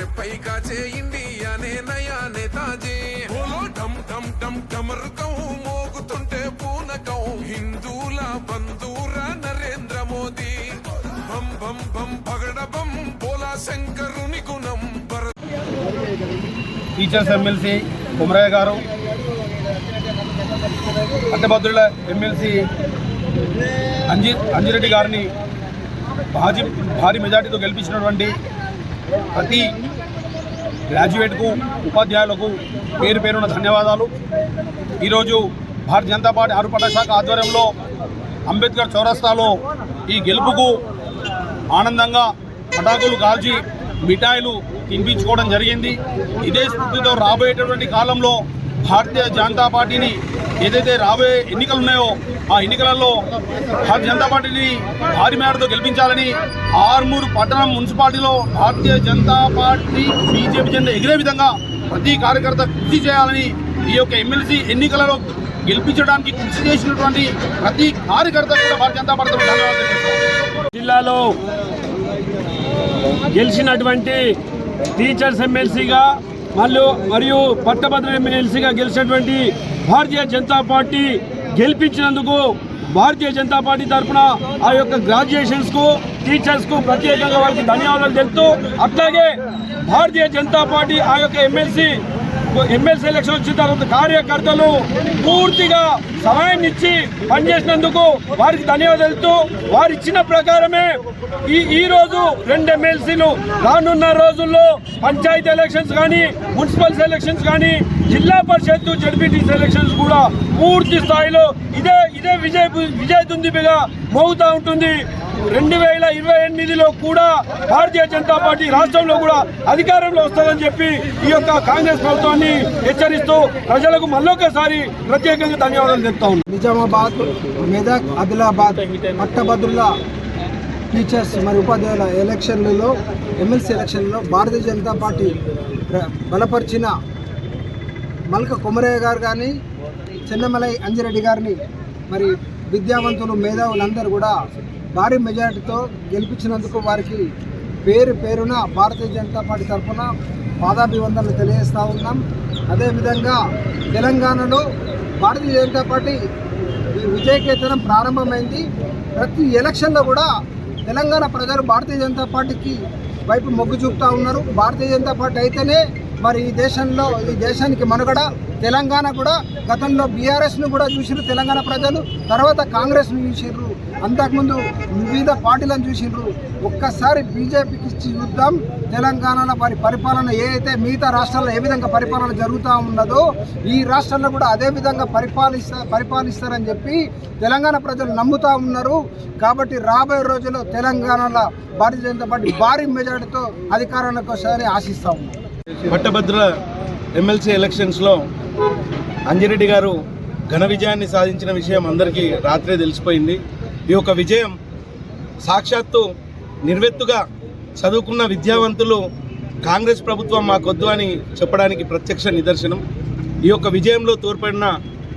రెప్పై కాచే ఇండియానే నయా నేతాజీ బోలో ఢమ్ ఢమ్ ఢమ్ ఢమర్ కౌ మో టీచర్స్ ఎమ్మెల్సీ కుమరయ్య గారు పట్టభద్రుల ఎమ్మెల్సీ అంజి అంజిరెడ్డి గారిని భారీ భారీ మెజార్టీతో గెలిపించినటువంటి ప్రతి గ్రాడ్యుయేట్కు ఉపాధ్యాయులకు పేరు పేరున ధన్యవాదాలు. ఈరోజు భారతీయ జనతా పార్టీ ఆరుపట్ల శాఖ ఆధ్వర్యంలో అంబేద్కర్ చౌరస్తాలో ఈ గెలుపుకు ఆనందంగా పటాకులు కాల్చి మిఠాయిలు తినిపించుకోవడం జరిగింది. ఇదే స్ఫూర్తితో రాబోయేటటువంటి కాలంలో భారతీయ జనతా పార్టీని ఏదైతే రాబోయే ఎన్నికలు ఉన్నాయో ఆ ఎన్నికలలో భారతీయ జనతా పార్టీని భారీ మేరతో గెలిపించాలని ఆర్మూరు పట్టణం మున్సిపాలిటీలో భారతీయ జనతా పార్టీ బీజేపీ జెండా ఎగిరే విధంగా ప్రతి కార్యకర్త కృషి చేయాలని ఈ యొక్క ఎమ్మెల్సీ ఎన్నికలలో గెలిపించడానికి కృషి చేసినటువంటి ప్రతి కార్యకర్త కూడా భారతీయ జనతా పార్టీ జిల్లాలో గెలిచినటువంటి టీచర్స్ ఎమ్మెల్సీగా మళ్ళీ మరియు పట్టభద్ర ఎమ్మెల్సీగా గెలిచినటువంటి భారతీయ జనతా పార్టీ గెలిపించినందుకు భారతీయ జనతా పార్టీ తరఫున ఆ యొక్క గ్రాడ్యుయేషన్స్కు టీచర్స్కు ప్రత్యేకంగా వారికి ధన్యవాదాలు తెలుపుతూ అట్లాగే భారతీయ జనతా పార్టీ ఆ యొక్క ఎమ్మెల్సీ ఎమ్మెల్సీ ఎలక్షన్ వచ్చిన తర్వాత కార్యకర్తలు పూర్తిగా సమయాన్ని ఇచ్చి పనిచేసినందుకు వారికి ధన్యవాదాలు వారు ఇచ్చిన ప్రకారమే ఈ ఈ రోజు రెండు ఎమ్మెల్సీలు రానున్న రోజుల్లో పంచాయతీ ఎలక్షన్స్ కానీ మున్సిపల్ ఎలక్షన్స్ కానీ జిల్లా పరిషత్ జడ్పీటీ ఎలక్షన్స్ కూడా పూర్తి స్థాయిలో ఇదే ఇదే విజయ విజయ దుందిబిగా మోగుతూ ఉంటుంది. రెండు వేల ఇరవై ఎనిమిదిలో కూడా భారతీయ జనతా పార్టీ రాష్ట్రంలో కూడా అధికారంలో వస్తుందని చెప్పి ఈ యొక్క కాంగ్రెస్ ప్రభుత్వాన్ని హెచ్చరిస్తూ ప్రజలకు మళ్ళొకసారి ప్రత్యేకంగా ధన్యవాదాలు చెప్తా ఉన్నాను నిజామాబాద్ మెదక్ ఆదిలాబాద్ పట్టభద్రుల టీచర్స్ మరి ఉపాధ్యాయుల ఎలక్షన్లలో ఎమ్మెల్సీ ఎలక్షన్లలో భారతీయ జనతా పార్టీ బలపరిచిన మల్క కొమరయ్య గారు కానీ చెన్నమలై అంజిరెడ్డి గారిని మరి విద్యావంతులు మేధావులందరూ కూడా భారీ మెజారిటీతో గెలిపించినందుకు వారికి పేరు పేరున భారతీయ జనతా పార్టీ తరఫున పాదాభివందనలు తెలియజేస్తూ ఉన్నాం. అదేవిధంగా తెలంగాణలో భారతీయ జనతా పార్టీ ఈ విజయకేతనం ప్రారంభమైంది. ప్రతి ఎలక్షన్లో కూడా తెలంగాణ ప్రజలు భారతీయ జనతా పార్టీకి వైపు మొగ్గు చూపుతా ఉన్నారు. భారతీయ జనతా పార్టీ అయితేనే మరి ఈ దేశంలో ఈ దేశానికి మనుగడ తెలంగాణ కూడా గతంలో బీఆర్ఎస్ను కూడా చూసిరు తెలంగాణ ప్రజలు తర్వాత కాంగ్రెస్ను చూసిర్రు అంతకుముందు వివిధ పార్టీలను చూసిర్రు. ఒక్కసారి బీజేపీకి ఇచ్చి చూద్దాం తెలంగాణలో వారి పరిపాలన ఏ మిగతా రాష్ట్రాల్లో ఏ విధంగా పరిపాలన జరుగుతూ ఉన్నదో ఈ రాష్ట్రంలో కూడా అదే విధంగా పరిపాలిస్తా పరిపాలిస్తారని చెప్పి తెలంగాణ ప్రజలు నమ్ముతా ఉన్నారు. కాబట్టి రాబోయే రోజుల్లో తెలంగాణలో భారతీయ జనతా పార్టీ భారీ మెజార్టీతో అధికారంలోకి వస్తారని ఆశిస్తూ ఉన్నాం. పట్టభద్రుల ఎమ్మెల్సీ ఎలక్షన్స్లో అంజిరెడ్డి గారు ఘన విజయాన్ని సాధించిన విషయం అందరికీ రాత్రే తెలిసిపోయింది. ఈ యొక్క విజయం సాక్షాత్తు నిర్వెత్తుగా చదువుకున్న విద్యావంతులు కాంగ్రెస్ ప్రభుత్వం మాకొద్దు అని చెప్పడానికి ప్రత్యక్ష నిదర్శనం. ఈ యొక్క విజయంలో తోడ్పడిన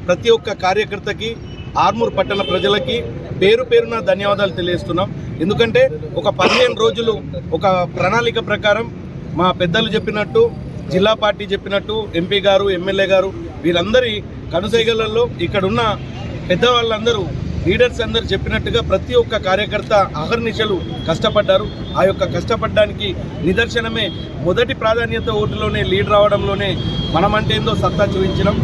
ప్రతి ఒక్క కార్యకర్తకి ఆర్మూర్ పట్టణ ప్రజలకి పేరు పేరున ధన్యవాదాలు తెలియజేస్తున్నాం. ఎందుకంటే ఒక పదిహేను రోజులు ఒక ప్రణాళిక ప్రకారం మా పెద్దలు చెప్పినట్టు జిల్లా పార్టీ చెప్పినట్టు ఎంపీ గారు ఎమ్మెల్యే గారు వీరందరి కనుసైగలలో ఇక్కడున్న పెద్దవాళ్ళందరూ లీడర్స్ అందరు చెప్పినట్టుగా ప్రతి ఒక్క కార్యకర్త అహర్నిశలు కష్టపడ్డారు. ఆ యొక్క కష్టపడడానికి నిదర్శనమే మొదటి ప్రాధాన్యత ఓటులోనే లీడ్ రావడంలోనే మనమంటే ఏందో సత్తా చూపించడం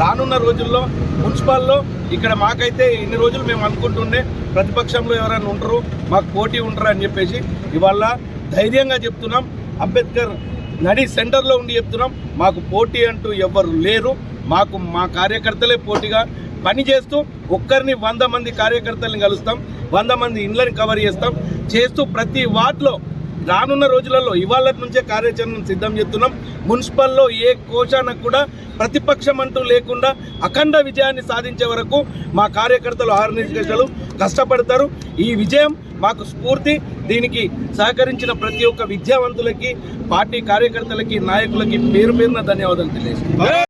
రానున్న రోజుల్లో మున్సిపాల్లో ఇక్కడ మాకైతే ఇన్ని రోజులు మేము అనుకుంటుండే ప్రతిపక్షంలో ఎవరైనా ఉంటారు మాకు పోటీ ఉంటారు అని చెప్పేసి ఇవాళ ధైర్యంగా చెప్తున్నాం. అంబేద్కర్ నడి సెంటర్లో ఉండి చెప్తున్నాం మాకు పోటీ అంటూ ఎవ్వరు లేరు. మాకు మా కార్యకర్తలే పోటీగా పని చేస్తూ ఒక్కరిని వంద మంది కార్యకర్తల్ని కలుస్తాం వంద మంది ఇండ్లను కవర్ చేస్తాం. చేస్తూ ప్రతి వార్డులో రానున్న రోజులలో ఇవాళ నుంచే కార్యాచరణను సిద్ధం చేస్తున్నాం. మున్సిపల్లో ఏ కోశానికి కూడా ప్రతిపక్షం అంటూ లేకుండా అఖండ విజయాన్ని సాధించే వరకు మా కార్యకర్తలు ఆర్గనైజేషన్లు కష్టపడతారు. ఈ విజయం మాకు స్ఫూర్తి. దీనికి సహకరించిన ప్రతి ఒక్క విద్యావంతులకి పార్టీ కార్యకర్తలకి నాయకులకి పేరు పేరున ధన్యవాదాలు తెలియజేస్తున్నాం